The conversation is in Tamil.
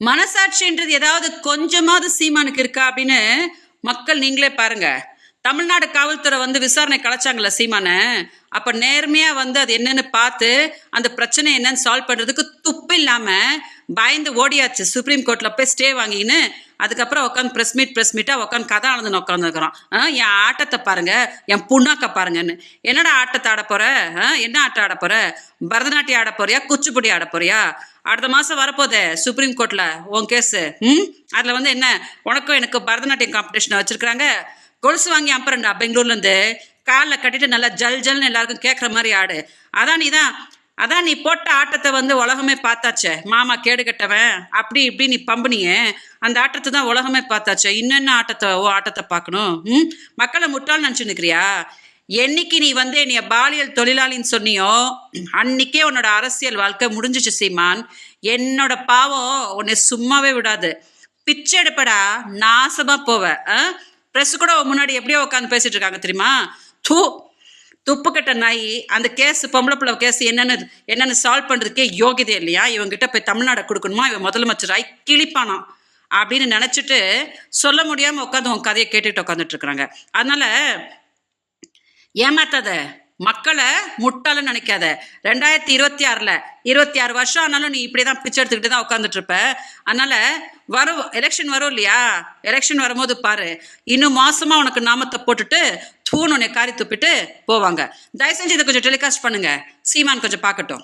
மனசாட்சின்றது ஏதாவது கொஞ்சமாவது சீமானுக்கு இருக்கா அப்படின்னு மக்கள் நீங்களே பாருங்க. தமிழ்நாடு காவல்துறை வந்து விசாரணை கலைச்சாங்கல்ல சீமான. அப்ப நேர்மையா வந்து அது என்னன்னு பார்த்து அந்த பிரச்சனை என்னன்னு சால்வ் பண்றதுக்கு துப்பு இல்லாம பயந்து ஓடியாச்சு. சுப்ரீம் கோர்ட்ல போய் ஸ்டே வாங்கின்னு அதுக்கப்புறம் உட்காந்து ப்ரெஸ் மீட் ப்ரெஸ் மீட்டா உட்காந்து கதை அளந்து உட்காந்துருக்குறோம் என் ஆட்டத்தை பாருங்க என் புண்ணாக்க பாருங்கன்னு. என்னடா ஆட்டத்தை ஆட போகிற ஆ, என்ன ஆட்டம் ஆட போற? பரதநாட்டியம் ஆட போறியா? குச்சிப்புடி ஆட போறியா? அடுத்த மாசம் வரப்போதே சுப்ரீம் கோர்ட்ல உன் கேஸ் ம்? அதுல வந்து என்ன? உனக்கும் எனக்கு பரதநாட்டியம் காம்படிஷன் வச்சிருக்காங்க கொலுசு வாங்கி அம்பரண்டா பெங்களூர்ல இருந்து. காலில் கட்டிட்டு நல்லா ஜல் ஜல்னு எல்லாருக்கும் கேட்குற மாதிரி ஆடு. அதான் நீ தான் அதான் நீ போட்ட ஆட்டத்தை வந்து உலகமே பார்த்தாச்சே. மாமா கேடு கட்டவன் அப்படி இப்படி நீ பம்புனியே. அந்த ஆட்டத்தை தான் உலகமே பார்த்தாச்சே. இன்னென்ன ஆட்டத்தை ஓ ஆட்டத்தை பார்க்கணும்? ம்? மக்களை முட்டாள் நினச்சி நிற்கிறியா என்னைக்கு நீ வந்து என்னைய பாலியல் தொழிலாளின்னு சொன்னியோ அன்னைக்கே உன்னோட அரசியல் வாழ்க்கை முடிஞ்சிச்சு சீமான். என்னோட பாவம் உன்னை சும்மாவே விடாது. பிச்சை எடுப்படா நாசமா போவ. ப்ரெஸ் கூட முன்னாடி எப்படியோ உட்காந்து பேசிட்டு இருக்காங்க தெரியுமா? தூ துப்புக்கட்ட நாய் அந்த கேஸ் பொம்பளை பிள்ளை கேஸ் என்னென்னு என்னென்னு சால்வ் பண்ணுறதுக்கே யோகிதே இல்லையா? இவங்கிட்ட போய் தமிழ்நாடை கொடுக்கணுமா? இவன் முதலமைச்சராய் கிழிப்பானா? அப்படின்னு நினச்சிட்டு சொல்ல முடியாமல் உட்காந்து உன் கதையை கேட்டுட்டு உட்காந்துட்டு இருக்கிறாங்க. அதனால ஏமாத்தாத மக்களை முட்டால நினைக்காத. ரெண்டாயிரத்தி இருபத்தி ஆறில் இருபத்தி ஆறு வருஷம் ஆனாலும் நீ இப்படி தான் பிச்சை எடுத்துக்கிட்டு தான் உட்காந்துட்டு இருப்ப. அதனால வரும் எலெக்ஷன் வரும் இல்லையா? எலெக்ஷன் வரும்போது பாரு இன்னும் மாசமா உனக்கு நாமத்தை போட்டுட்டு தூண் உன்னை காரி துப்பிட்டு போவாங்க. தயவு செஞ்சு இதை கொஞ்சம் டெலிகாஸ்ட் பண்ணுங்க. சீமான் கொஞ்சம் பார்க்கட்டும்.